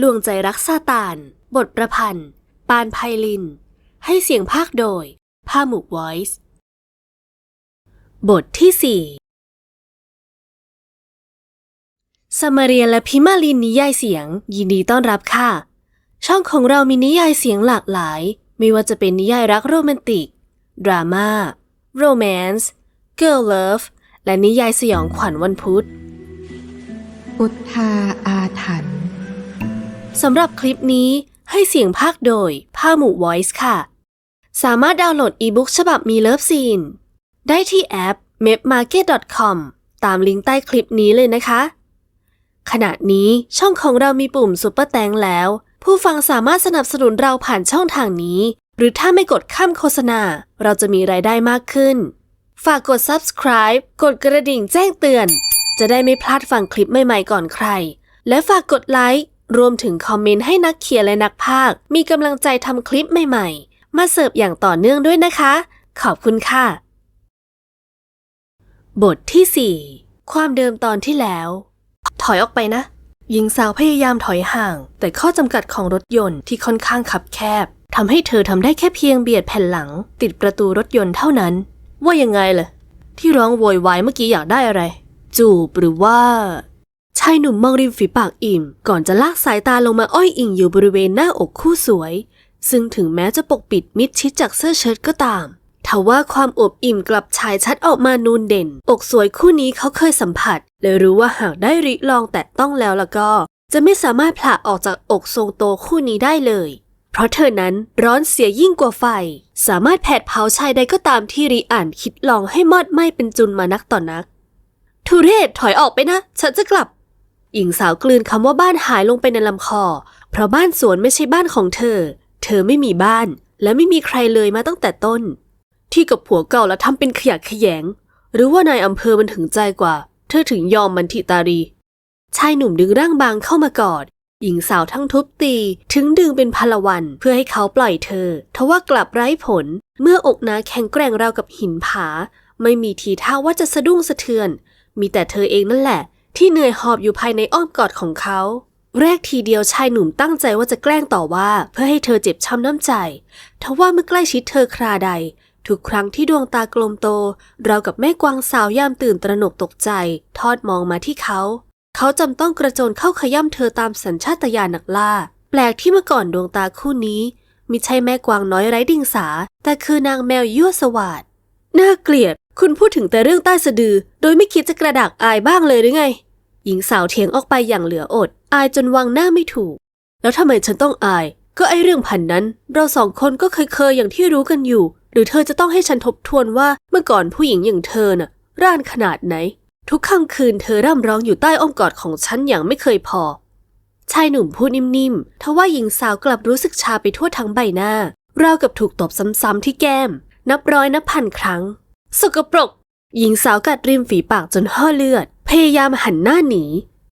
ลวงใจรักซาตาน บทประพันธ์ ปานไพลิน ให้เสียงภาคโดย ผ้าหมุก Voice บทที่สี่สมาเรียและพิมาลินนิยายเสียง ยินดีต้อนรับค่ะ ช่องของเรามีนิยายเสียงหลากหลาย ไม่ว่าจะเป็นนิยายรักโรแมนติก ดราม่าโรแมนส์เกิร์ลเลิฟและนิยายสยองขวัญวันพุธ พุทธาอาถรรพ์ สำหรับคลิปนี้ให้เสียงภาคโดยผ้าหมู่ Voice ค่ะ สามารถดาวน์โหลดอีบุ๊กฉบับมีเลิฟซีน ได้ที่แอป mapmarket.com ตามลิงก์ใต้คลิปนี้เลยนะคะ ขณะนี้ช่องของเรามีปุ่ม Super แตงแล้ว ผู้ฟังสามารถสนับสนุนเราผ่านช่องทางนี้ หรือถ้าไม่กดข้ามโฆษณา เราจะมีรายได้มากขึ้น ฝากกด subscribe กดกระดิ่งแจ้งเตือน จะได้ไม่พลาดฟังคลิปใหม่ๆก่อนใคร และฝากกดไลค์ รวมถึงคอมเมนต์ให้นักเขียนและนักพากมีกำลังใจทำคลิปใหม่ๆ มาเสิร์ฟอย่างต่อเนื่องด้วยนะคะ ขอบคุณค่ะ บทที่ 4 ความเดิมตอนที่แล้ว ถอยออกไปนะ หญิงสาวพยายามถอยห่าง แต่ข้อจำกัดของรถยนต์ที่ค่อนข้างคับแคบทำให้เธอทำได้แค่เพียงเบียดแผ่นหลัง ติดประตูรถยนต์เท่านั้น ว่ายังไงล่ะที่ร้องโวยวายเมื่อกี้อยากได้อะไร จูบหรือว่า ชายหนุ่มมองริมฝีปากอิ่ม ก่อนจะลากสายตาลงมาอ้อยอิงอยู่บริเวณหน้าอกคู่สวย ซึ่งถึงแม้จะปกปิดมิดชิดจากเสื้อเชิ้ตก็ตามทว่าความอบอิ่มกลับฉายชัดออกมานูนเด่น อกสวยคู่นี้เขาเคยสัมผัสเลยรู้ว่าหากได้ริลองแตะต้องแล้วล้วก็ จะไม่สามารถผละออกจากอกทรงโตคู่นี้ได้เลย เพราะเธอนั้นร้อนเสียยิ่งกว่าไฟ สามารถแผดเผาชายใดก็ตามที่ริอ่านคิดลองให้มอดไหม้เป็นจุนมานักต่อนนัก ทุเรศถอยออกไปนะ ฉันจะกลับ หญิงสาวกลืนคำว่าบ้านหายลงไปในลำคอ เพราะบ้านสวนไม่ใช่บ้านของเธอ เธอไม่มีบ้าน และไม่มีใครเลยมาตั้งแต่ต้น ที่กับผัวเก่าแล้วทำเป็นขยะแขยง หรือว่านายอำเภอมันถึงใจกว่า เธอถึงยอมมันทิตารี ชายหนุ่มดึงร่างบางเข้ามากอด หญิงสาวทั้งทุบตี ถึงดึงเป็นพลวันเพื่อให้เขาปล่อยเธอ ทว่ากลับไร้ผล เมื่ออกนาแข็งแกร่งราวกับหินผา ไม่มีทีท่าว่าจะสะดุ้งสะเทือน มีแต่เธอเองนั่นแหละ ที่เหนื่อยหอบอยู่ภายในอ้อมกอดของเขา แรกทีเดียวชายหนุ่มตั้งใจว่าจะแกล้งต่อว่า เพื่อให้เธอเจ็บช้ำน้ำใจ ทว่าเมื่อใกล้ชิดเธอคราใด ทุกครั้งที่ดวงตากลมโต เรากับแม่กวางสาวยามตื่นตระหนกตกใจ ทอดมองมาที่เขา เขาจำต้องกระโจนเข้าขย่ำเธอตามสัญชาตญาณนักล่า แปลกที่เมื่อก่อนดวงตาคู่นี้มิใช่แม่กวางน้อยไร้ดิงสา แต่คือนางแมวยั่วสวาดน่าเกลียด คุณพูดถึงแต่เรื่องใต้สะดือ โดยไม่คิดจะกระดากอายบ้างเลยหรือไง หญิงสาวเถียงออกไปอย่างเหลืออด อายจนวางหน้าไม่ถูก แล้วทำไมฉันต้องอาย ก็ไอเรื่องพันนั้น เราสองคนก็เคยเคยๆอย่างที่รู้กันอยู่ หรือเธอจะต้องให้ฉันทบทวนว่าเมื่อก่อนผู้หญิงอย่างเธอน่ะ ร่านขนาดไหน ทุกค่ำคืนเธอร่ำร้องอยู่ใต้อ้อมกอดของฉันอย่างไม่เคยพอชายหนุ่มพูดนิ่มๆทว่าหญิงสาวกลับรู้สึกชาไปทั่วทั้งใบหน้า ราวกับถูกตบซ้ำๆที่แก้ม นับร้อยนับพันครั้ง สกปรก หญิงสาวกัดริมฝีปากจนห่อเลือด พยายามหันหน้าหนี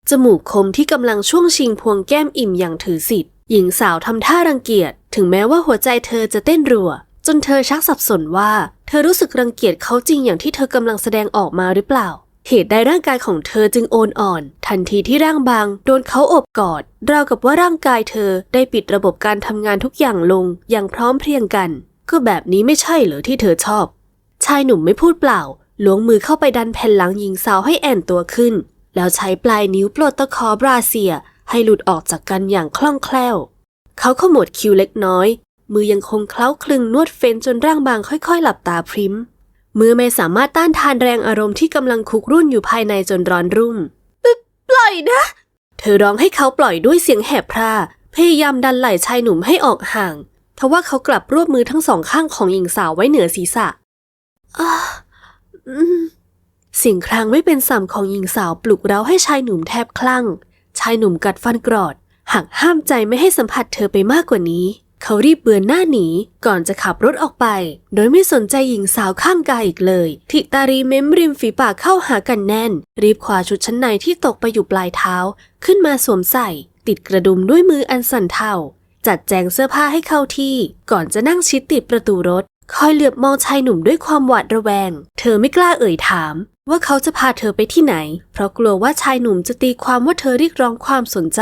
จมูกคมที่กำลังช่วงชิงพวงแก้มอิ่มอย่างถือสิทธิ์ หญิงสาวทำท่ารังเกียจ ถึงแม้ว่าหัวใจเธอจะเต้นรัว จนเธอชักสับสนว่า เธอรู้สึกรังเกียจเขาจริงอย่างที่เธอกำลังแสดงออกมาหรือเปล่า เหตุใดร่างกายของเธอจึงโอนอ่อน ทันทีที่ร่างบางโดนเขาอบกอด ราวกับว่าร่างกายเธอได้ปิดระบบการทำงานทุกอย่างลงอย่างพร้อมเพรียงกัน ก็แบบนี้ไม่ใช่เหรอที่เธอชอบ ชายหนุ่มไม่พูดเปล่า ล้วงมือเข้าไปดันแผ่นหลังหญิงสาวให้แอนตัวขึ้น แล้วใช้ปลายนิ้วปลดตะขอบราเซีย ให้หลุดออกจากกันอย่างคล่องแคล่ว เขาขมวดคิ้วเล็กน้อย มือยังคงเคล้าคลึงนวดเฟ้นจนร่างบางค่อยๆ หลับตาพริ้มมือไม่สามารถต้านทานแรงอารมณ์ที่กำลังคุกรุ่นอยู่ภายในจนร้อนรุ่มปล่อยนะ เธอร้องให้เขาปล่อยด้วยเสียงแหบพร่าพยายามดันไหล่ชายหนุ่มให้ออกห่างทว่าเขากลับรวบมือทั้งสองข้างของหญิงสาวไว้เหนือศีรษะอ้าอืม เสิ่งครางไม่เป็นสัมของหญิงสาวปลุกเร้าให้ชายหนุ่มแทบคลั่ง ชายหนุ่มกัดฟันกรอดหักห้ามใจไม่ให้สัมผัสเธอไปมากกว่านี้ เขารีบเบือนหน้าหนีก่อนจะขับรถออกไป โดยไม่สนใจหญิงสาวข้างกายอีกเลย ทิตารีเม้มริมฝีปากเข้าหากันแน่น รีบคว้าชุดชั้นในที่ตกไปอยู่ปลายเท้า ขึ้นมาสวมใส่ ติดกระดุมด้วยมืออันสั่นเทาจัดแจงเสื้อผ้าให้เข้าที่ ก่อนจะนั่งชิดติดประตูรถ คอยเหลือบมองชายหนุ่มด้วยความหวาดระแวง เธอไม่กล้าเอ่ยถาม ว่าเขาจะพาเธอไปที่ไหน เพราะกลัวว่าชายหนุ่มจะตีความว่าเธอเรียกร้องความสนใจ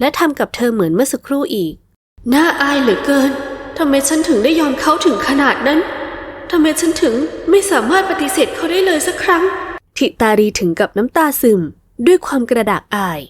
และทำกับเธอเหมือนเมื่อสักครู่อีก น่าอายเหลือเกินทำไมฉันถึงได้ยอมเขาถึงขนาดนั้นทำไมฉันถึงไม่สามารถปฏิเสธเขาได้เลยสักครั้ง ทิตารีถึงกับน้ำตาซึม ด้วยความกระดากอาย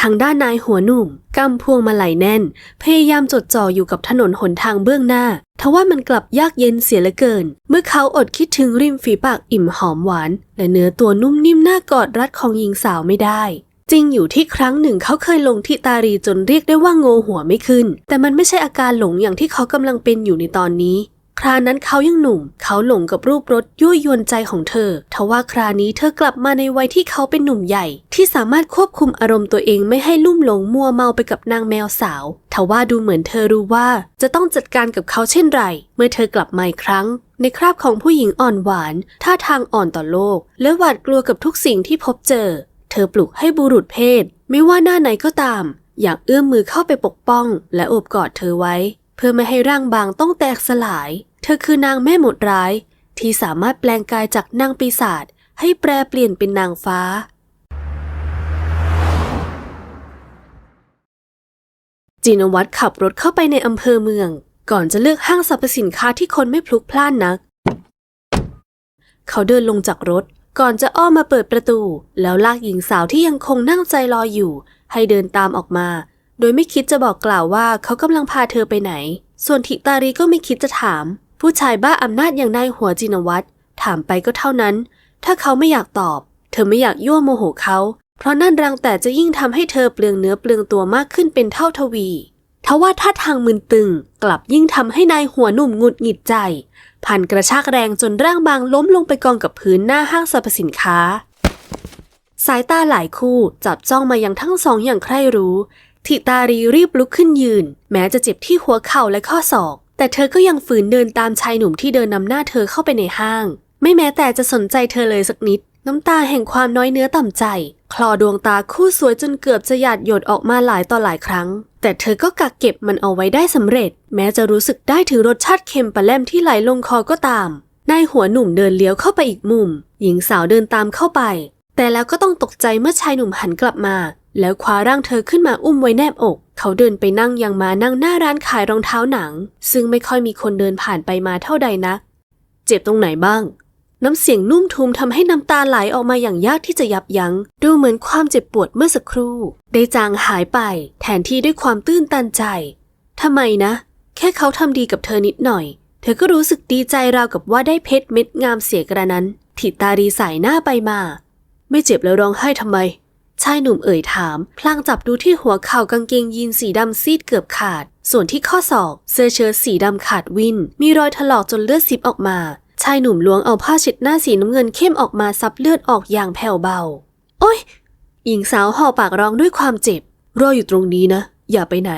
ทางด้านนายหัวหนุ่มกำพวงมาลัยแน่น พยายามจดจ่ออยู่กับถนนหนทางเบื้องหน้าทว่ามันกลับยากเย็นเสียเหลือเกิน เมื่อเขาอดคิดถึงริมฝีปากอิ่มหอมหวาน และเนื้อตัวนุ่มนิ่มน่ากอดรัดของหญิงสาวไม่ได้ จริงอยู่ที่ครั้งหนึ่งเขาเคยลงที่ตารีจนเรียกได้ว่าโงหัวไม่ขึ้น แต่มันไม่ใช่อาการหลงอย่างที่เขากำลังเป็นอยู่ในตอนนี้ ครานั้นเขายังหนุ่ม เขาหลงกับรูปรถยั่วยวนใจของเธอ ทว่าครานี้เธอกลับมาในวัยที่เขาเป็นหนุ่มใหญ่ ที่สามารถควบคุมอารมณ์ตัวเองไม่ให้ลุ่มหลงมัวเมาไปกับนางแมวสาว ทว่าดูเหมือนเธอรู้ว่าจะต้องจัดการกับเขาเช่นไร เมื่อเธอกลับมาอีกครั้ง ในคราบของผู้หญิงอ่อนหวานท่าทางอ่อนต่อโลก และหวาดกลัวกับทุกสิ่งที่พบเจอ เธอปลุกให้บุรุษเพศ ไม่ว่าหน้าไหนก็ตาม อยากเอื้อมมือเข้าไปปกป้อง และโอบกอดเธอไว้ เพื่อไม่ให้ร่างบางต้องแตกสลาย เธอคือนางแม่หมดร้าย ที่สามารถแปลงกายจากนางปีศาจให้แปลเปลี่ยนเป็นนางฟ้า จินวัตรขับรถเข้าไปในอำเภอเมือง ก่อนจะเลือกห้างสรรพสินค้าที่คนไม่พลุกพล่านนัก เขาเดินลงจากรถก่อนจะอ้อมมาเปิดประตู แล้วลากหญิงสาวที่ยังคงนั่งใจรออยู่ ให้เดินตามออกมา โดยไม่คิดจะบอกกล่าวว่าเขากำลังพาเธอไปไหน ส่วนทิตารีก็ไม่คิดจะถาม ผู้ชายบ้าอำนาจอย่างนายหัวจินวัตรถามไปก็เท่านั้น ถ้าเขาไม่อยากตอบ เธอไม่อยากยั่วโมโหเขา เพราะนั่นรังแต่จะยิ่งทำให้เธอเปลืองเนื้อเปลืองตัวมากขึ้นเป็นเท่าทวีทว่าท่าทางมึนตึงกลับยิ่งทำให้นายหัวหนุ่มหงุดหงิดใจพันกระชากแรงจนร่างบางล้มลงไปกองกับพื้นหน้าห้างสรรพสินค้า สายตาหลายคู่จับจ้องมายังทั้งสองอย่างใคร่รู้ ทิตารีรีบลุกขึ้นยืน แม้จะเจ็บที่หัวเข่าและข้อศอก แต่เธอก็ยังฝืนเดินตามชายหนุ่มที่เดินนำหน้าเธอเข้าไปในห้าง ไม่แม้แต่จะสนใจเธอเลยสักนิด น้ำตาแห่งความน้อยเนื้อต่ำใจ คลอดวงตาคู่สวยจนเกือบจะหยาดหยดออกมาหลายต่อหลายครั้ง แต่เธอก็กักเก็บมันเอาไว้ได้สำเร็จ แม้จะรู้สึกได้ถึงรสชาติเค็มปลาแลมที่ไหลลงคอก็ตามนายหัวหนุ่มเดินเลี้ยวเข้าไปอีกมุม หญิงสาวเดินตามเข้าไป แต่แล้วก็ต้องตกใจเมื่อชายหนุ่มหันกลับมา แล้วคว้าร่างเธอขึ้นมาอุ้มไว้แนบอก เขาเดินไปนั่งยังมานั่งหน้าร้านขายรองเท้าหนัง ซึ่งไม่ค่อยมีคนเดินผ่านไปมาเท่าใดนัก เจ็บตรงไหนบ้าง น้ำเสียงนุ่มทุมทำให้น้ำตาไหลออกมาอย่างยากที่จะยับยัง้ง ดูเหมือนความเจ็บปวดเมื่อสักครู่ ได้จางหายไป แทนที่ด้วยความตื้นตันใจทำไมนะ แค่เขาทำดีกับเธอนิดหน่อย เธอก็รู้สึกดีใจราวกับว่าได้เพชรเม็ดงามเสียกระนั้นถิตารีสายหน้าไปมา ไม่เจ็บแล้วร้องไห้ทำไม ชายหนุ่มเอ่ยถาม พลางจับดูที่หัวเข่ากางเกงยีนสีดำซีดเกือบขาด ส่วนที่ข้อศอก เสื้อเชิ้ตสีดำขาดวิน มีรอยถลอกจนเลือดซิบออกมา ชายหนุ่มล้วงเอาผ้าเช็ดหน้าสีน้ำเงินเข้มออกมาซับเลือดออกอย่างแผ่วเบา โอ๊ยหญิงสาวห่อปากร้องด้วยความเจ็บ รออยู่ตรงนี้นะ อย่าไปไหน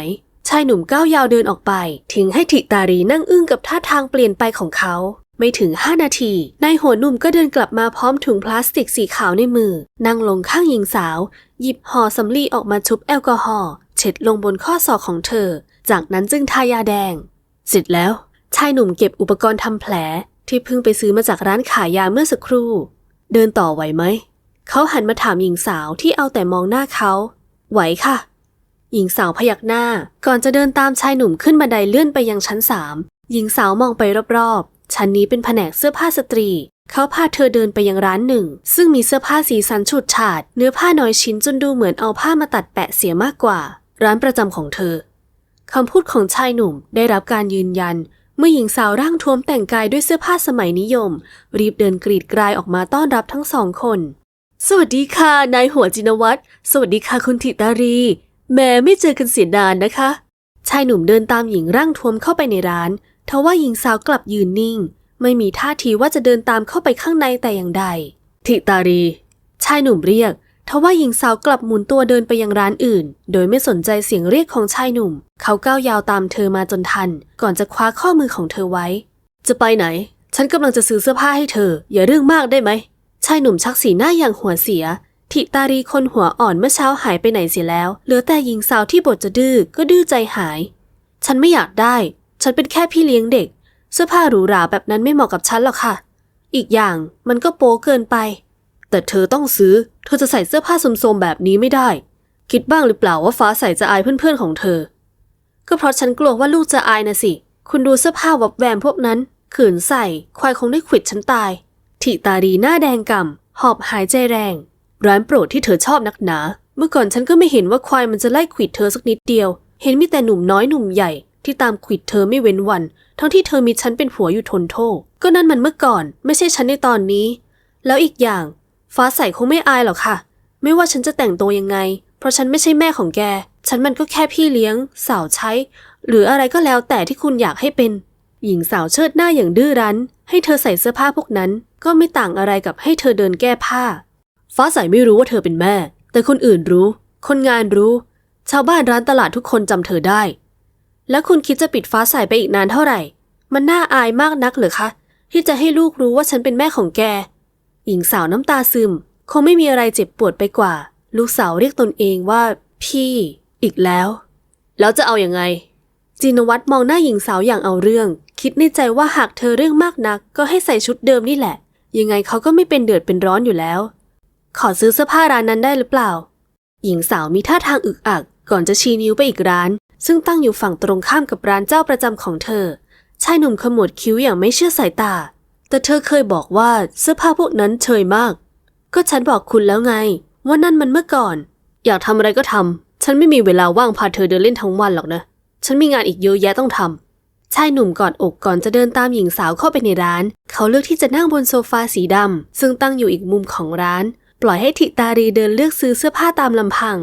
ชายหนุ่มก้าวยาวเดินออกไป ทิ้งให้ถิตารีนั่งอึ้งกับท่าทางเปลี่ยนไปของเขา ไม่ถึง 5 นาที นายหัวหนุ่มก็เดินกลับมาพร้อมถุงพลาสติกสีขาวในมือ นั่งลงข้างหญิงสาว หยิบห่อสำลีออกมาชุบแอลกอฮอล์เช็ดลงบนข้อศอกของเธอ จากนั้นจึงทายาแดง เสร็จแล้ว ชายหนุ่มเก็บอุปกรณ์ทำแผล ที่เพิ่งไปซื้อมาจากร้านขายยาเมื่อสักครู่ เดินต่อไหวไหม เขาหันมาถามหญิงสาวที่เอาแต่มองหน้าเขา ไหวค่ะ หญิงสาวพยักหน้า ก่อนจะเดินตามชายหนุ่มขึ้นบันไดเลื่อนไปยังชั้นสามหญิงสาวมองไปรอบ ชั้นนี้เป็นแผนกเสื้อผ้าสตรี เขาพาเธอเดินไปยังร้านหนึ่ง ซึ่งมีเสื้อผ้าสีสันฉูดฉาด เนื้อผ้าน้อยชิ้นจนดูเหมือนเอาผ้ามาตัดแปะเสียมากกว่า ร้านประจำของเธอคำพูดของชายหนุ่มได้รับการยืนยัน เมื่อหญิงสาวร่างท้วมแต่งกายด้วยเสื้อผ้าสมัยนิยม รีบเดินกรีดกรายออกมาต้อนรับทั้งสองคน สวัสดีค่ะนายหัวจินวัตรสวัสดีค่ะคุณธิตารี แม้ไม่เจอกันเสียนานนะคะ ชายหนุ่มเดินตามหญิงร่างท้วมเข้าไปในร้าน ทว่าหญิงสาวกลับยืนนิ่ง ไม่มีท่าทีว่าจะเดินตามเข้าไปข้างในแต่อย่างใดธิตารี ชายหนุ่มเรียกทว่าหญิงสาวกลับหมุนตัวเดินไปยังร้านอื่น โดยไม่สนใจเสียงเรียกของชายหนุ่ม เขาก้าวยาวตามเธอมาจนทัน ก่อนจะคว้าข้อมือของเธอไว้ จะไปไหน ฉันกำลังจะซื้อเสื้อผ้าให้เธอ อย่าเรื่องมากได้ไหม ชายหนุ่มชักสีหน้าอย่างหัวเสีย ทิตารีคนหัวอ่อนเมื่อเช้าหายไปไหนเสียแล้ว เหลือแต่หญิงสาวที่บทจะดื้อก็ดื้อใจหาย ฉันไม่อยากได้ ฉันเป็นแค่พี่เลี้ยงเด็ก เสื้อผ้าหรูหราแบบนั้นไม่เหมาะกับฉันหรอกค่ะ อีกอย่างมันก็โป๊เกินไป แต่เธอต้องซื้อ เธอจะใส่เสื้อผ้าโสมๆแบบนี้ไม่ได้ คิดบ้างหรือเปล่าว่าฟ้าใสจะอายเพื่อนๆของเธอ ก็เพราะฉันกลัวว่าลูกจะอายนะสิ คุณดูเสื้อผ้าวับแวมพวกนั้น ขืนใส่ ควายคงได้ขวิดฉันตายทิตาดีหน้าแดงก่ำหอบหายใจแรง ร้านโปรดที่เธอชอบนักหนา เมื่อก่อนฉันก็ไม่เห็นว่าควายมันจะไล่ขวิดเธอสักนิดเดียว เห็นมีแต่หนุ่มน้อยหนุ่มใหญ่ ที่ตามขวิดเธอไม่เว้นวัน ทั้งที่เธอมีฉันเป็นผัวอยู่ทนโทษก็นั่นมันเมื่อก่อน ไม่ใช่ฉันในตอนนี้ แล้วอีกอย่าง ฟ้าใสคงไม่อายหรอกค่ะ ไม่ว่าฉันจะแต่งตัวยังไง เพราะฉันไม่ใช่แม่ของแก ฉันมันก็แค่พี่เลี้ยง สาวใช้ หรืออะไรก็แล้วแต่ที่คุณอยากให้เป็น หญิงสาวเชิดหน้าอย่างดื้อรั้น ให้เธอใส่เสื้อผ้าพวกนั้น ก็ไม่ต่างอะไรกับให้เธอเดินแก้ผ้า ฟ้าใสไม่รู้ว่าเธอเป็นแม่ แต่คนอื่นรู้ คนงานรู้ ชาวบ้านร้านตลาดทุกคนจำเธอได้ แล้วคุณคิดจะปิดฟ้าใสไปอีกนานเท่าไหร่ มันน่าอายมากนักเหรอคะ ที่จะให้ลูกรู้ว่าฉันเป็นแม่ของแก หญิงสาวน้ำตาซึม คงไม่มีอะไรเจ็บปวดไปกว่า ลูกสาวเรียกตนเองว่า พี่ อีกแล้ว แล้วจะเอาอยัางไง จินวัตรมองหน้าหญิงสาวอย่างเอาเรื่อง คิดในใจว่าหากเธอเรื่องมากนัก ก็ให้ใส่ชุดเดิมนี่แหละ ยังไงเขาก็ไม่เป็นเดือดเป็นร้อนอยู่แล้ว ขอซื้อเสื้อผ้าร้านนั้นได้หรือเปล่า หญิงสาวมีท่าทางอึกอักก่อนจะชี้นิ้วไปอีกร้าน ซึ่งตั้งอยู่ฝั่งตรงข้ามกับร้านเจ้าประจำของเธอ ชายหนุ่มขมวดคิ้วอย่างไม่เชื่อสายตา แต่เธอเคยบอกว่าเสื้อผ้าพวกนั้นเชยมาก ก็ฉันบอกคุณแล้วไง ว่านั่นมันเมื่อก่อน อยากทำอะไรก็ทำ ฉันไม่มีเวลาว่างพาเธอเดินเล่นทั้งวันหรอกนะ ฉันมีงานอีกเยอะแยะต้องทำ ชายหนุ่มกอดอกก่อนจะเดินตามหญิงสาวเข้าไปในร้าน เขาเลือกที่จะนั่งบนโซฟาสีดำซึ่งตั้งอยู่อีกมุมของร้าน ปล่อยให้ทิตารีเดินเลือกซื้อเสื้อผ้าตามลำพัง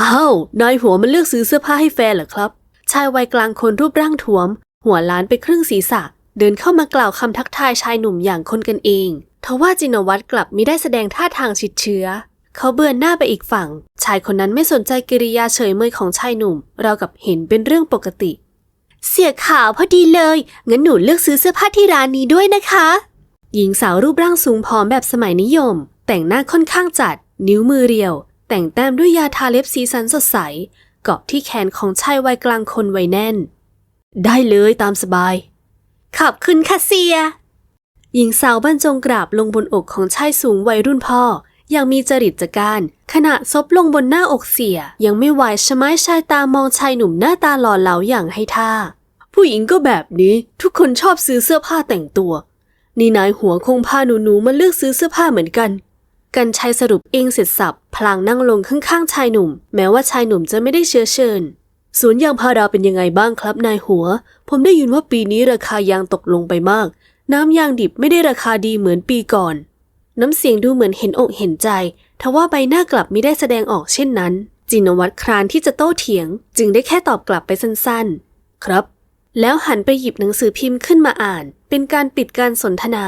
อ้าว นายหัวมันเลือกซื้อเสื้อผ้าให้แฟนเหรอครับ ชายวัยกลางคนรูปร่างท้วม หัวล้านไปครึ่งศีรษะ เดินเข้ามากล่าวคำทักทายชายหนุ่มอย่างคนกันเอง ทว่าจินวัตรกลับมิได้แสดงท่าทางชิดเชื้อ เขาเบือนหน้าไปอีกฝั่ง ชายคนนั้นไม่สนใจกิริยาเฉยเมยของชายหนุ่ม เรากับเห็นเป็นเรื่องปกติ เสียข่าวพอดีเลย งั้นหนูเลือกซื้อเสื้อผ้าที่ร้านนี้ด้วยนะคะ หญิงสาวรูปร่างสูงผอมแบบสมัยนิยม แต่งหน้าค่อนข้างจัด นิ้วมือเรียว แต่งแต้มด้วยยาทาเล็บสีสันสดใสเกาะที่แขนของชายวัยกลางคนไว้แน่น ได้เลยตามสบาย ขอบคุณค่ะเสีย หญิงสาวบรรจงกราบลงบนอกของชายสูงวัยรุ่นพ่อ อย่างมีจริตจักการ ขณะซบลงบนหน้าอกเสีย ยังไม่ไหวชะไม้ชายตามองชายหนุ่มหน้าตาหล่อเหลาอย่างให้ท่า ผู้หญิงก็แบบนี้ทุกคนชอบซื้อเสื้อผ้าแต่งตัว นี่นายหัวคงพาหนูๆมาเลือกซื้อเสื้อผ้าเหมือนกัน กันชัยสรุปเองเสร็จสับพลางนั่งลงข้างๆชายหนุ่ม แม้ว่าชายหนุ่มจะไม่ได้เชื้อเชิญสวนยางพาราเป็นยังไงบ้างครับนายหัว ผมได้ยินว่าปีนี้ราคายางตกลงไปมาก น้ำยางดิบไม่ได้ราคาดีเหมือนปีก่อน น้ำเสียงดูเหมือนเห็นอกเห็นใจทว่าใบหน้ากลับไม่ได้แสดงออกเช่นนั้น จินวัตรครานที่จะโต้เถียง จึงได้แค่ตอบกลับไปสั้นๆ ครับ แล้วหันไปหยิบหนังสือพิมพ์ขึ้นมาอ่าน เป็นการปิดการสนทนา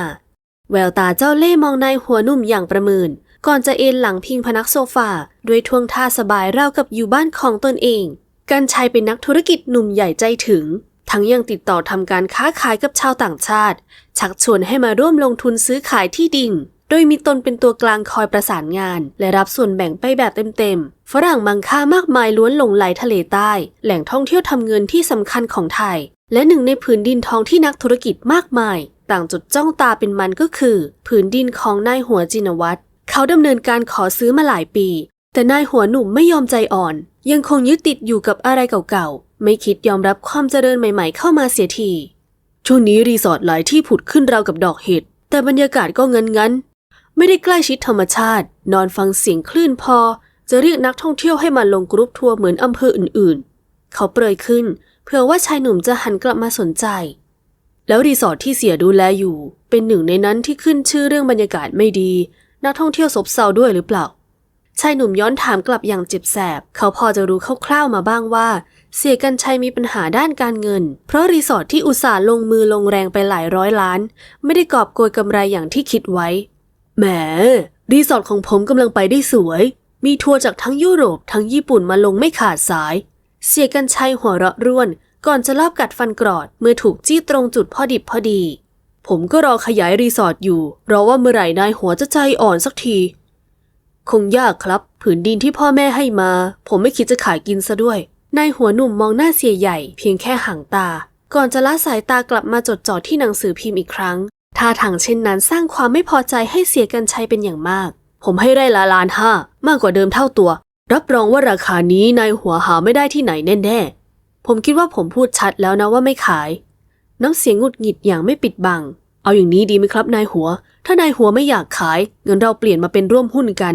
แววตาเจ้าเล่มองนายหัวหนุ่มอย่างประเมิน ก่อนจะเอนหลังพิงพนักโซฟาด้วยท่วงท่าสบายราวกับอยู่บ้านของตนเอง กันชัยเป็นนักธุรกิจหนุ่มใหญ่ใจถึง ทั้งยังติดต่อทำการค้าขายกับชาวต่างชาติ ชักชวนให้มาร่วมลงทุนซื้อขายที่ดิน โดยมีตนเป็นตัวกลางคอยประสานงาน และรับส่วนแบ่งไปแบบเต็มๆ ฝรั่งมังค่ามากมายล้วนหลงไหลทะเลใต้ แหล่งท่องเที่ยวทำเงินที่สำคัญของไทย และหนึ่งในผืนดินทองที่นักธุรกิจมากมาย ต่างจดจ้องตาเป็นมันก็คือ ผืนดินของนายหัวจินวัตรเขาดำเนินการขอซื้อมาหลายปี แต่นายหัวหนุ่มไม่ยอมใจอ่อน ยังคงยึดติดอยู่กับอะไรเก่าๆ ไม่คิดยอมรับความเจริญใหม่ๆ เข้ามาเสียที ช่วงนี้รีสอร์ทหลายที่ผุดขึ้นราวกับดอกเห็ด แต่บรรยากาศก็เงินงัน ไม่ได้ใกล้ชิดธรรมชาติ นอนฟังเสียงคลื่นพอ จะเรียกนักท่องเที่ยวให้มาลงกรุ๊ปทัวร์เหมือนอำเภออื่นๆ เขาเปรยขึ้น เพื่อว่าชายหนุ่มจะหันกลับมาสนใจ แล้วรีสอร์ทที่เสียดูแลอยู่ เป็นหนึ่งในนั้นที่ขึ้นชื่อเรื่องบรรยากาศไม่ดี นักท่องเที่ยวซบเซาด้วยหรือเปล่า ชายหนุ่มย้อนถามกลับอย่างเจ็บแสบ เขาพอจะรู้คร่าวๆมาบ้างว่า เสียกันชัยมีปัญหาด้านการเงิน เพราะรีสอร์ทที่อุตส่าห์ลงมือลงแรงไปหลายร้อยล้าน ไม่ได้กอบโกยกำไรอย่างที่คิดไว้ แหม รีสอร์ทของผมกำลังไปได้สวย มีทัวร์จากทั้งยุโรปทั้งญี่ปุ่นมาลงไม่ขาดสาย เสียกันชัยหัวเราะร่วน ก่อนจะลอบกัดฟันกรอดเมื่อถูกจี้ตรงจุดพอดิบพอดี ผมก็รอขยายรีสอร์ทอยู่รอว่าเมื่อไหร่นายหัวจะใจอ่อนสักที คงยากครับ ผืนดินที่พ่อแม่ให้มา ผมไม่คิดจะขายกินซะด้วยนายหัวหนุ่มมองหน้าเสียใหญ่ เพียงแค่ห่างตา ก่อนจะละสายตากลับมาจดจ่อที่หนังสือพิมพ์อีกครั้ง ท่าทางเช่นนั้นสร้างความไม่พอใจให้เสียกันชัยเป็นอย่างมาก ผมให้ไร่ละล้านห้ามากกว่าเดิมเท่าตัว รับรองว่าราคานี้นายหัวหาไม่ได้ที่ไหนแน่ๆ ผมคิดว่าผมพูดชัดแล้วนะว่าไม่ขาย น้ำเสียงหงุดหงิดอย่างไม่ปิดบัง เอาอย่างนี้ดีไหมครับนายหัว ถ้านายหัวไม่อยากขายเงินเราเปลี่ยนมาเป็นร่วมหุ้นกัน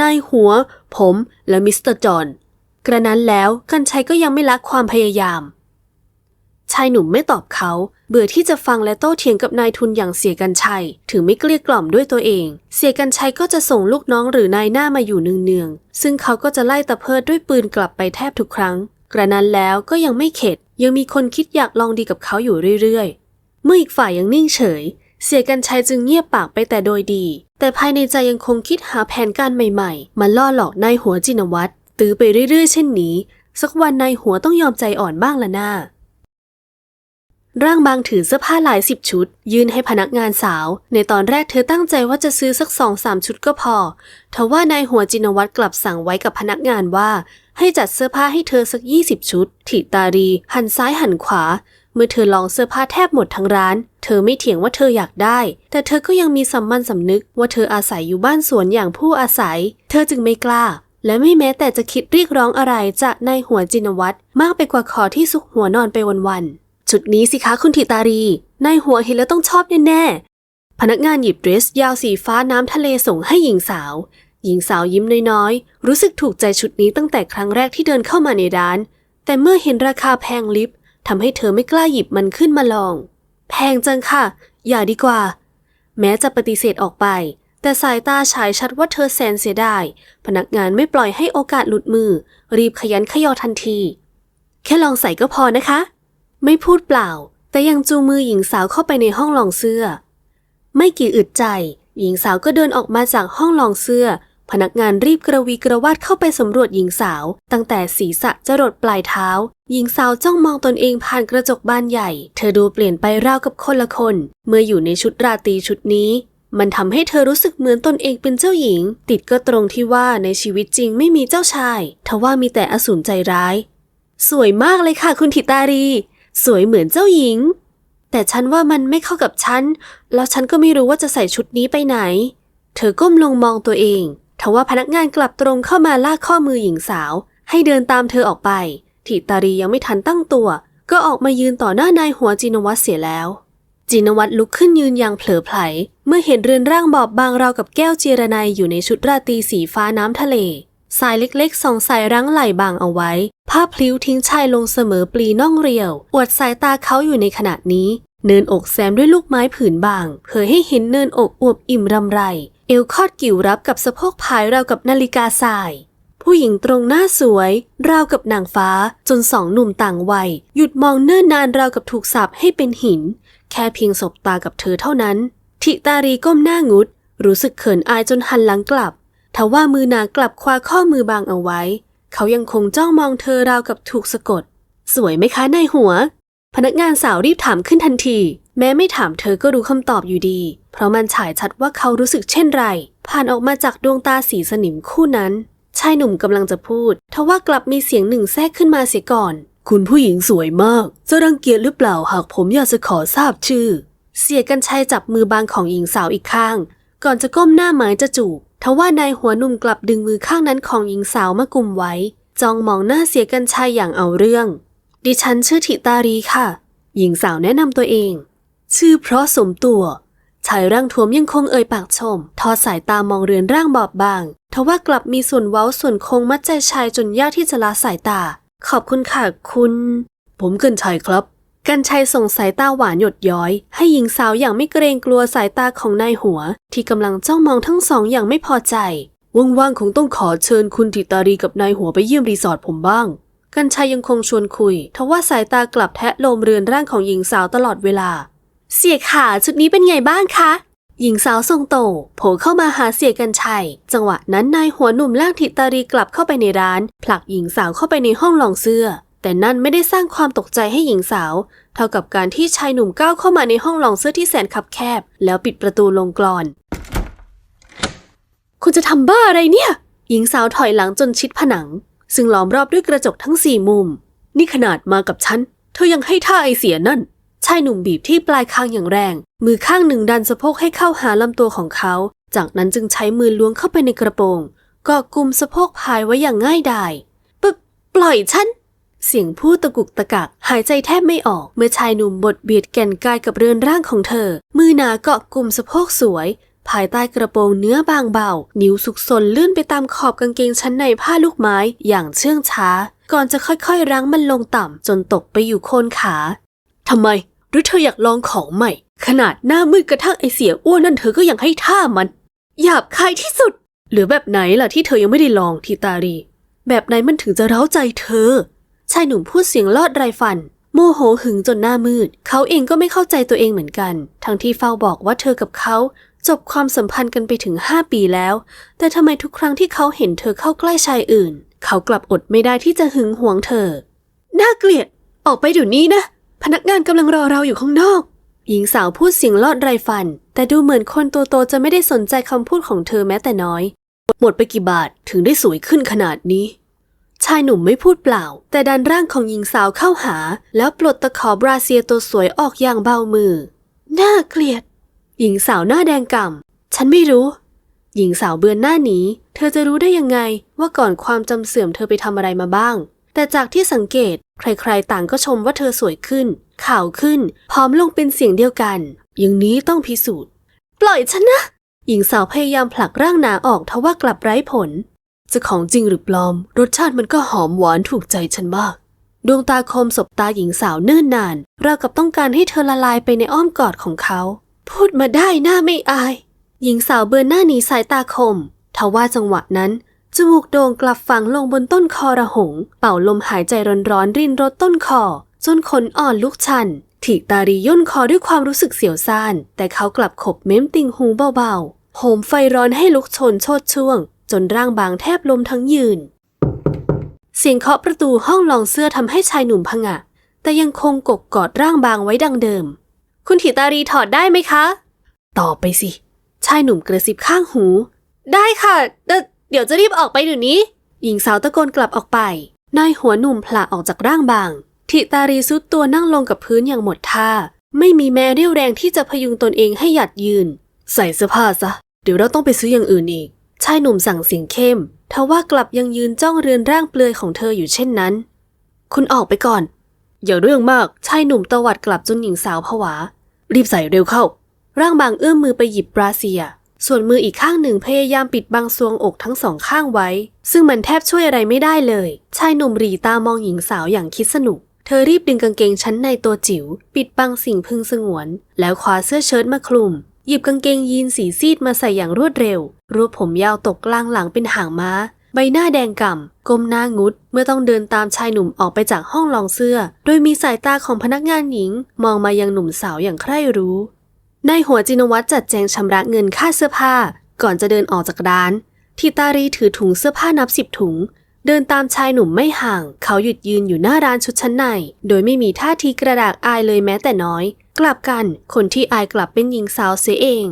นายหัว ผมและมิสเตอร์จอห์นกระนั้นแล้วกันชัยก็ยังไม่ละความพยายาม ชายหนุ่มไม่ตอบเขา เบื่อที่จะฟังและโต้เถียงกับนายทุนอย่างเสียกันชัย ถึงไม่เกลี้ยกล่อมด้วยตัวเอง เสียกันชัยก็จะส่งลูกน้องหรือนายหน้ามาอยู่เนืองๆ ซึ่งเขาก็จะไล่ตะเพิดด้วยปืนกลับไปแทบทุกครั้ง กระนั้นแล้วก็ยังไม่เข็ด ยังมีคนคิดอยากลองดีกับเขาอยู่เรื่อยๆ เมื่ออีกฝ่ายยังนิ่งเฉย เสียกันชัยจึงเงียบปากไปแต่โดยดี แต่ภายในใจยังคงคิดหาแผนการใหม่ๆ มาล่อหลอกนายหัวจินวัตรตื้อไปเรื่อยๆ เช่นนี้ สักวันนายหัวต้องยอมใจอ่อนบ้างละหน้า ร่างบางถือเสื้อผ้าหลายสิบชุด ยื่นให้พนักงานสาว ในตอนแรกเธอตั้งใจว่าจะซื้อสักสองสามชุดก็พอทว่านายหัวจินวัตรกลับสั่งไว้กับพนักงานว่า ให้จัดเสื้อผ้าให้เธอสักยี่สิบชุดถิตารีหันซ้ายหันขวา เมื่อเธอลองเสื้อผ้าแทบหมดทั้งร้าน เธอไม่เถียงว่าเธออยากได้ แต่เธอก็ยังมีสัมมันสำนึกว่าเธออาศัยอยู่บ้านสวนอย่างผู้อาศัย เธอจึงไม่กล้าและไม่แม้แต่จะคิดเรียกร้องอะไรจากนายหัวจินวัตรมากไปกว่าขอที่ซุกหัวนอนไปวันๆ ชุดนี้สิคะคุณถิตารี นายหัวเห็นแล้วต้องชอบแน่ๆ พนักงานหยิบเดรสยาวสีฟ้าน้ำทะเลส่งให้หญิงสาว หญิงสาวยิ้มน้อยๆ รู้สึกถูกใจชุดนี้ตั้งแต่ครั้งแรกที่เดินเข้ามาในร้าน แต่เมื่อเห็นราคาแพงลิฟต์ทำให้เธอไม่กล้าหยิบมันขึ้นมาลอง แพงจังค่ะ อย่าดีกว่า แม้จะปฏิเสธออกไป แต่สายตาฉายชัดว่าเธอแสนเสียดาย พนักงานไม่ปล่อยให้โอกาสหลุดมือ รีบขยันขยอทันที แค่ลองใส่ก็พอนะคะ ไม่พูดเปล่า แต่ยังจูงมือหญิงสาวเข้าไปในห้องลองเสื้อ ไม่กี่อึดใจ หญิงสาวก็เดินออกมาจากห้องลองเสื้อ พนักงานรีบกระวีกระวาดเข้าไปสำรวจหญิงสาว ตั้งแต่ศีรษะจรดปลายเท้า หญิงสาวจ้องมองตนเองผ่านกระจกบานใหญ่ เธอดูเปลี่ยนไปราวกับคนละคน เมื่ออยู่ในชุดราตรีชุดนี้มันทำให้เธอรู้สึกเหมือนตนเองเป็นเจ้าหญิง ติดก็ตรงที่ว่าในชีวิตจริงไม่มีเจ้าชายทว่ามีแต่อสูรใจร้าย สวยมากเลยค่ะคุณถิตารี สวยเหมือนเจ้าหญิง แต่ฉันว่ามันไม่เข้ากับฉัน แล้วฉันก็ไม่รู้ว่าจะใส่ชุดนี้ไปไหน เธอก้มลงมองตัวเอง ทว่าพนักงานกลับตรงเข้ามาลากข้อมือหญิงสาว ให้เดินตามเธอออกไปถิตารียังไม่ทันตั้งตัว ก็ออกมายืนต่อหน้านายหัวจินวัตรเสียแล้ว จินวัตรลุกขึ้นยืนอย่างเผลอไผล เมื่อเห็นเรือนร่างบอบบางราวกับแก้วเจรนายอยู่ในชุดราตรีสีฟ้าน้ำทะเล สายเล็กๆสองสายรั้งไหล่บางเอาไว้ ผ้าพลิ้วทิ้งชายลงเสมอปลีน่องเรียว อวดสายตาเขาอยู่ในขณะนี้ เนินอกแซมด้วยลูกไม้ผืนบาง เผยให้เห็นเนินอกอวบอิ่มรำไร เอวคอดกิ่วรับกับสะโพกพายราวกับนาฬิกาทราย ผู้หญิงตรงหน้าสวย ราวกับนางฟ้า จนสองหนุ่มต่างวัย หยุดมองเนิ่นนานราวกับถูกสาปให้เป็นหิน แค่เพียงสบตากับเธอเท่านั้น ทิตารีก้มหน้างุด รู้สึกเขินอายจนหันหลังกลับ ทว่ามือนางกลับคว้าข้อมือบางเอาไว้ เขายังคงจ้องมองเธอราวกับถูกสะกด สวยไหมคะนายหัว พนักงานสาวรีบถามขึ้นทันที แม้ไม่ถามเธอก็รู้คำตอบอยู่ดี เพราะมันฉายชัดว่าเขารู้สึกเช่นไร ผ่านออกมาจากดวงตาสีสนิมคู่นั้น ชายหนุ่มกำลังจะพูด ทว่ากลับมีเสียงหนึ่งแทรกขึ้นมาเสียก่อน คุณผู้หญิงสวยมาก จะรังเกียจหรือเปล่าหากผมอยากจะขอทราบชื่อ เสียกันชัยจับมือบางของหญิงสาวอีกข้าง ก่อนจะก้มหน้าหมายจะจูบ ทว่านายหัวหนุ่มกลับดึงมือข้างนั้นของหญิงสาวมากุมไว้ จ้องมองหน้าเสียกันชัยอย่างเอาเรื่อง ดิฉันชื่อธิตารีค่ะ หญิงสาวแนะนำตัวเอง ชื่อเพราะสมตัว ชายร่างท้วมยังคงเอ่ยปากชม ทอดสายตามองเรือนร่างบอบบาง ทว่ากลับมีส่วนเว้าส่วนโค้งมัดใจชายจนยากที่จะละสายตา ขอบคุณค่ะคุณ ผมเกันชัยครับ กันชัยส่งสายตาหวานหยดย้อย ให้หญิงสาวอย่างไม่เกรงกลัวสายตาของนายหัว ที่กำลังจ้องมองทั้งสองอย่างไม่พอใจว่างๆคงต้องขอเชิญคุณธิตารีกับนายหัวไปเยี่ยมรีสอร์ทผมบ้าง กันชัยยังคงชวนคุยทว่าสายตากลับแทะโลมเรือนร่างของหญิงสาวตลอดเวลา เสียขาชุดนี้เป็นไงบ้างคะ หญิงสาวทรงโตโผล่เข้ามาหาเสียกันชัย จังหวะนั้นนายหัวหนุ่มลากธิตารีกลับเข้าไปในร้าน ผลักหญิงสาวเข้าไปในห้องลองเสื้อ แต่นั่นไม่ได้สร้างความตกใจให้หญิงสาว เท่ากับการที่ชายหนุ่มก้าวเข้ามาในห้องลองเสื้อที่แสนคับแคบ แล้วปิดประตูลงกลอน คุณจะทำบ้าอะไรเนี่ย หญิงสาวถอยหลังจนชิดผนัง ซึ่งล้อมรอบด้วยกระจกทั้งสี่มุม นี่ขนาดมากับฉัน เธอยังให้ท่าไอเสียนั่น ชายหนุ่มบีบที่ปลายคางอย่างแรง มือข้างหนึ่งดันสะโพกให้เข้าหาลำตัวของเขา จากนั้นจึงใช้มือล้วงเข้าไปในกระโปรงกาะกลุ่มสะโพกพายไว้อย่างง่ายดายปปล่อยฉัน เสียงพูดตะกุกตะกัก หายใจแทบไม่ออก เมื่อชายหนุ่มบดเบียดแก่นกายกับเรือนร่างของเธอ มือหนาเกาะกลุ่มสะโพกสวย ภายใต้กระโปรงเนื้อบางเบา นิ้วสุกสนลื่นไปตามขอบกางเกงชั้นในผ้าลูกไม้อย่างเชื่องช้า ก่อนจะค่อยๆรั้งมันลงต่ำจนตกไปอยู่โคนขาทำไม หรือเธออยากลองของใหม่ ขนาดหน้ามืดกระทั่งไอเสียอ้วนนั่นเธอก็ยังให้ท่ามันหยาบคายที่สุด หรือแบบไหนล่ะที่เธอยังไม่ได้ลองทีตารี แบบไหนมันถึงจะเร้าใจเธอ ชายหนุ่มพูดเสียงลอดไรฟัน โมโหหึงจนหน้ามืด เขาเองก็ไม่เข้าใจตัวเองเหมือนกัน ทั้งที่เฝ้าบอกว่าเธอกับเขา จบความสัมพันธ์กันไปถึงห้าปีแล้ว แต่ทำไมทุกครั้งที่เขาเห็นเธอเข้าใกล้ชายอื่น เขากลับอดไม่ได้ที่จะหึงหวงเธอ น่าเกลียด ออกไปเดี๋ยวนี้นะ พนักงานกำลังรอเราอยู่ข้างนอก หญิงสาวพูดเสียงลอดไรฟัน แต่ดูเหมือนคนตัวโตจะไม่ได้สนใจคำพูดของเธอแม้แต่น้อย หมดไปกี่บาทถึงได้สวยขึ้นขนาดนี้ ชายหนุ่มไม่พูดเปล่า แต่ดันร่างของหญิงสาวเข้าหา แล้วปลดตะขอบราเซียตัวสวยออกอย่างเบามือ น่าเกลียด หญิงสาวหน้าแดงก่ำ ฉันไม่รู้ หญิงสาวเบือนหน้าหนี เธอจะรู้ได้ยังไงว่าก่อนความจำเสื่อมเธอไปทำอะไรมาบ้าง แต่จากที่สังเกต ใครๆ ต่างก็ชมว่าเธอสวยขึ้น ขาวขึ้น พร้อมลงเป็นเสียงเดียวกัน อย่างนี้ต้องพิสูจน์ ปล่อยฉันนะ หญิงสาวพยายามผลักร่างหนาออกทว่า กลับไร้ผล จะของจริงหรือปลอม รสชาติมันก็หอมหวานถูกใจฉันมาก ดวงตาคมสบตาหญิงสาวเนิ่นนาน ราวกับต้องการให้เธอละลายไปในอ้อมกอดของเขา พูดมาได้หน้าไม่อาย หญิงสาวเบือนหน้าหนีสายตาคมทว่าจังหวะนั้นจมูกโด่งกลับฝังลงบนต้นคอระหง เป่าลมหายใจร้อนๆรินรดต้นคอ จนขนอ่อนลุกชันถีตารีย่นคอด้วยความรู้สึกเสียวซ่าน แต่เขากลับขบเม้มติงหูเบาๆโหมไฟร้อนให้ลุกชนโชดช่วง จนร่างบางแทบลมทั้งยืน เสียงเคาะประตูห้องลองเสื้อทำให้ชายหนุ่มผงะ แต่ยังคงกกกอดร่างบางไว้ดังเดิม คุณถิตารีถอดได้ไหมคะตอบไปสิ ชายหนุ่มกระซิบข้างหู ได้ค่ะเดยวเดี๋ยวจะรีบออกไปเดี๋ยวนี้ หญิงสาวตะโกนกลับออกไป นายหัวหนุ่มผละออกจากร่างบางทิตารีซุดตัวนั่งลงกับพื้นอย่างหมดท่า ไม่มีแม้เรี่ยวแรงที่จะพยุงตนเองให้หยัดยืน ใส่เสื้อผ้าซะ เดี๋ยวเราต้องไปซื้ออย่างอื่นอีก ชายหนุ่มสั่งเสียงเข้มทว่ากลับยังยืนจ้องเรือนร่างเปลือยของเธออยู่เช่นนั้น คุณออกไปก่อน อย่าเรื่องมาก ชายหนุ่มตวัดกลับจนหญิงสาวผวา รีบใส่เร็วเข้า ร่างบางเอื้อมมือไปหยิบบราเซีย ส่วนมืออีกข้างหนึ่งพยายามปิดบังซวงอกทั้งสองข้างไว้ ซึ่งมันแทบช่วยอะไรไม่ได้เลย ชายหนุ่มรีตามองหญิงสาวอย่างคิดสนุก เธอรีบดึงกางเกงชั้นในตัวจิ๋ว ปิดบังสิ่งพึงสงวน แล้วคว้าเสื้อเชิ้ตมาคลุม หยิบกางเกงยีนสีซีดมาใส่อย่างรวดเร็ว รวบผมยาวตกกลางหลังเป็นหางม้า ใบหน้าแดงก่ำก้มหน้างุด เมื่อต้องเดินตามชายหนุ่มออกไปจากห้องลองเสื้อ โดยมีสายตาของพนักงานหญิง มองมายังหนุ่มสาวอย่างใคร่รู้นายหัวจินวัตรจัดแจงชำระเงินค่าเสื้อผ้า ก่อนจะเดินออกจากร้านทิตารีถือถุงเสื้อผ้านับสิบถุง เดินตามชายหนุ่มไม่ห่าง เขาหยุดยืนอยู่หน้าร้านชุดชั้นใน โดยไม่มีท่าทีกระดากอายเลยแม้แต่น้อย กลับกัน คนที่อายกลับเป็นหญิงสาวเสียเอง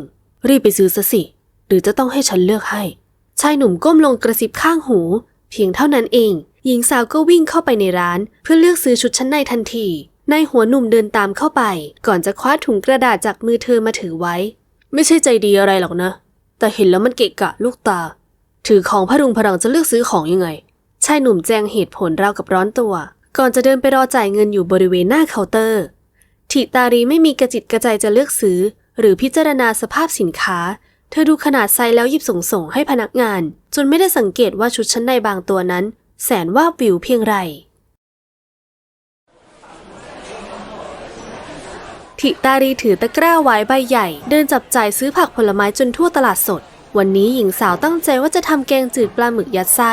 รีบไปซื้อซะสิ หรือจะต้องให้ฉันเลือกให้ ชายหนุ่มก้มลงกระซิบข้างหู เพียงเท่านั้นเอง หญิงสาวก็วิ่งเข้าไปในร้าน เพื่อเลือกซื้อชุดชั้นในทันที นายหัวหนุ่มเดินตามเข้าไป ก่อนจะคว้าถุงกระดาษจากมือเธอมาถือไว้ ไม่ใช่ใจดีอะไรหรอกนะ แต่เห็นแล้วมันเกะกะลูกตา ถือของพรุงพรังจะเลือกซื้อของยังไง ชายหนุ่มแจงเหตุผลราวกับร้อนตัว ก่อนจะเดินไปรอจ่ายเงินอยู่บริเวณหน้าเคาน์เตอร์ทิตารีไม่มีกระจิตกระใจจะเลือกซื้อ หรือพิจารณาสภาพสินค้า เธอดูขนาดไซส์แล้วหยิบส่งส่งให้พนักงาน จนไม่ได้สังเกตว่าชุดชั้นในบางตัวนั้น แสนว่าวิวเพียงไรทิตารีถือตะกร้าไว้ใบใหญ่ เดินจับจ่ายซื้อผักผลไม้จนทั่วตลาดสด วันนี้หญิงสาวตั้งใจว่าจะทำแกงจืดปลาหมึกยัดไส้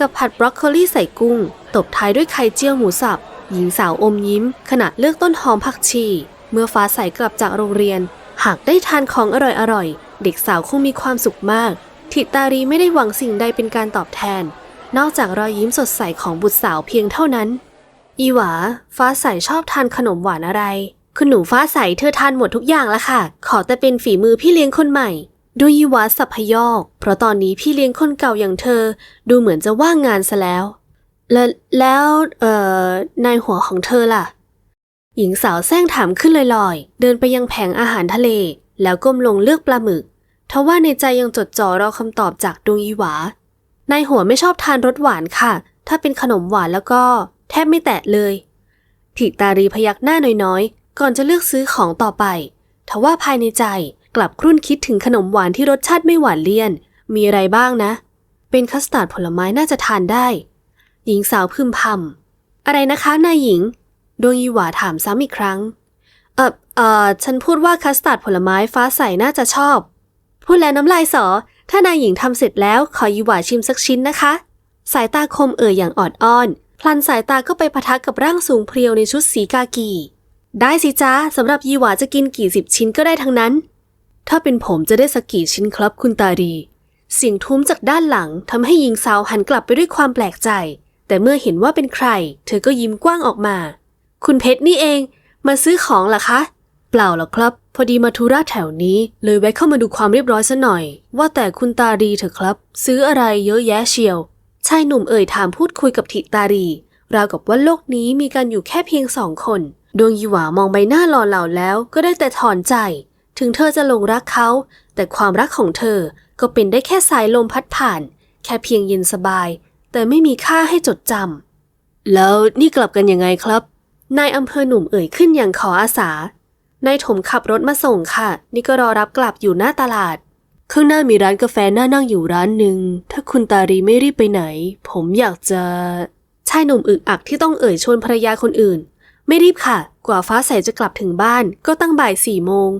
กับผัดบรอกโคลีใส่กุ้ง ตบท้ายด้วยไข่เจียวหมูสับ หญิงสาวอมยิ้ม ขณะเลือกต้นหอมผักชี เมื่อฟ้าใสกลับจากโรงเรียน หากได้ทานของอร่อยๆ เด็กสาวคงมีความสุขมาก ทิตารีไม่ได้หวังสิ่งใดเป็นการตอบแทน นอกจากรอยยิ้มสดใสของบุตรสาวเพียงเท่านั้น อีหวา ฟ้าใสชอบทานขนมหวานอะไร คุณหนูฟ้าใสเธอทานหมดทุกอย่างแล้วค่ะ ขอแต่เป็นฝีมือพี่เลี้ยงคนใหม่ ดูยีวาสับพยอก เพราะตอนนี้พี่เลี้ยงคนเก่าอย่างเธอ ดูเหมือนจะว่างงานซะแล้ว แล้วแล้วเอ่อนายหัวของเธอล่ะ หญิงสาวแซงถามขึ้นลอยๆ เดินไปยังแผงอาหารทะเล แล้วก้มลงเลือกปลาหมึกทว่าในใจยังจดจ่อรอคำตอบจากดวงยีหวานายหัวไม่ชอบทานรสหวานค่ะ ถ้าเป็นขนมหวานแล้วก็แทบไม่แตะเลยถิตารีพยักหน้าน้อยๆ ก่อนจะเลือกซื้อของต่อไป ทว่าภายในใจ กลับครุ่นคิดถึงขนมหวานที่รสชาติไม่หวานเลี่ยน มีอะไรบ้างนะ เป็นคัสตาร์ดผลไม้น่าจะทานได้ หญิงสาวพึมพำอะไรนะคะนายหญิง ดวงยีหวาถามซ้ำอีกครั้ง เออเออฉันพูดว่าคัสตาร์ดผลไม้ฟ้าใสน่าจะชอบ พูดแล้วน้ำลายสอ ถ้านายหญิงทำเสร็จแล้วขอยีหวาชิมสักชิ้นนะคะ สายตาคมเอ่ยอย่างออดอ้อน พลันสายตาก็ไปปะทะกับร่างสูงเพรียวในชุดสีกากีได้สิจ้าสำหรับยีหวาจะกินกี่สิบชิ้นก็ได้ทั้งนั้น ถ้าเป็นผมจะได้สักกี่ชิ้นครับคุณตาดี เสียงทุ้มจากด้านหลังทำให้หญิงสาวหันกลับไปด้วยความแปลกใจ แต่เมื่อเห็นว่าเป็นใคร เธอก็ยิ้มกว้างออกมา คุณเพชรนี่เอง มาซื้อของเหรอคะ เปล่าหรอกครับ พอดีมาธุระแถวนี้ เลยแวะเข้ามาดูความเรียบร้อยซะหน่อย ว่าแต่คุณตาดีเถอะครับ ซื้ออะไรเยอะแยะเชียวชายหนุ่มเอ่ยถามพูดคุยกับทิตารีราวกับว่าโลกนี้มีกันอยู่แค่เพียงสองคน ดวงยีหวามองใบหน้าหล่อเหลาแล้วก็ได้แต่ถอนใจ ถึงเธอจะหลงรักเขา แต่ความรักของเธอก็เป็นได้แค่สายลมพัดผ่าน แค่เพียงเย็นสบาย แต่ไม่มีค่าให้จดจำแล้วนี่กลับกันยังไงครับ นายอำเภอหนุ่มเอ่ยขึ้นอย่างขออาสานายถมขับรถมาส่งค่ะ นี่ก็รอรับกลับอยู่หน้าตลาด ข้างหน้ามีร้านกาแฟน่านั่งอยู่ร้านหนึ่ง ถ้าคุณตารีไม่รีบไปไหน ผมอยากจะ ชายหนุ่มอึกอักที่ต้องเอ่ยชวนภรรยาคนอื่น ไม่รีบค่ะ กว่าฟ้าใสจะกลับถึงบ้านก็ตั้งบ่ายสี่โมง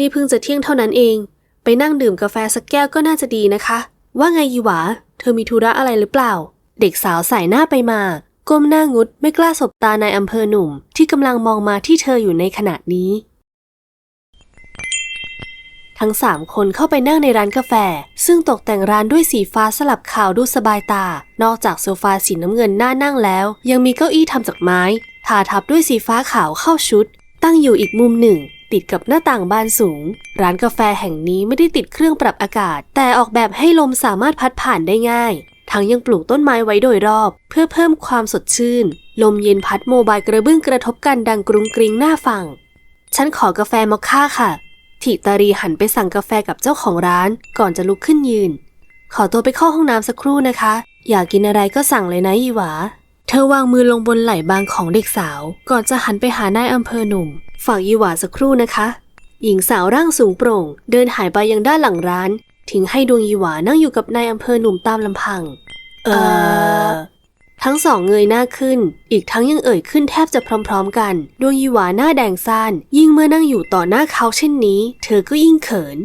นี่เพิ่งจะเที่ยงเท่านั้นเอง ไปนั่งดื่มกาแฟสักแก้วก็น่าจะดีนะคะ ว่าไงยีหวา เธอมีธุระอะไรหรือเปล่า เด็กสาวสายหน้าไปมา ก้มหน้างุดไม่กล้าสบตานายอำเภอหนุ่ม ที่กำลังมองมาที่เธออยู่ในขณะนี้ ทั้งสามคนเข้าไปนั่งในร้านกาแฟ ซึ่งตกแต่งร้านด้วยสีฟ้าสลับขาวดูสบายตา นอกจากโซฟาสีน้ำเงินน่านั่งแล้ว ยังมีเก้าอี้ทำจากไม้ทาทับด้วยสีฟ้าขาวเข้าชุด ตั้งอยู่อีกมุมหนึ่ง ติดกับหน้าต่างบานสูง ร้านกาแฟแห่งนี้ไม่ได้ติดเครื่องปรับอากาศ แต่ออกแบบให้ลมสามารถพัดผ่านได้ง่าย ทั้งยังปลูกต้นไม้ไว้โดยรอบ เพื่อเพิ่มความสดชื่น ลมเย็นพัดโมบายกระเบื้องกระทบกันดังกรุงกริงหน้าฟังฉันขอกาแฟมอคค่าค่ะทิตารีหันไปสั่งกาแฟกับเจ้าของร้าน ก่อนจะลุกขึ้นยืน ขอตัวไปเข้าห้องน้ำสักครู่นะคะ อยากกินอะไรก็สั่งเลยนะยีหวา เธอวางมือลงบนไหล่บางของเด็กสาว ก่อนจะหันไปหานายอำเภอหนุ่ม ฝากยีหวาสักครู่นะคะ หญิงสาวร่างสูงโปร่ง เดินหายไปยังด้านหลังร้าน ทิ้งให้ดวงยีหวานั่งอยู่กับนายอำเภอหนุ่มตามลำพัง เออ ทั้งสองเงยหน้าขึ้น อีกทั้งยังเอ่ยขึ้นแทบจะพร้อม ๆ กัน ดวงยีหวาหน้าแดงซ่าน ยิ่งเมื่อนั่งอยู่ต่อหน้าเขาเช่นนี้ เธอก็ยิ่งเขิน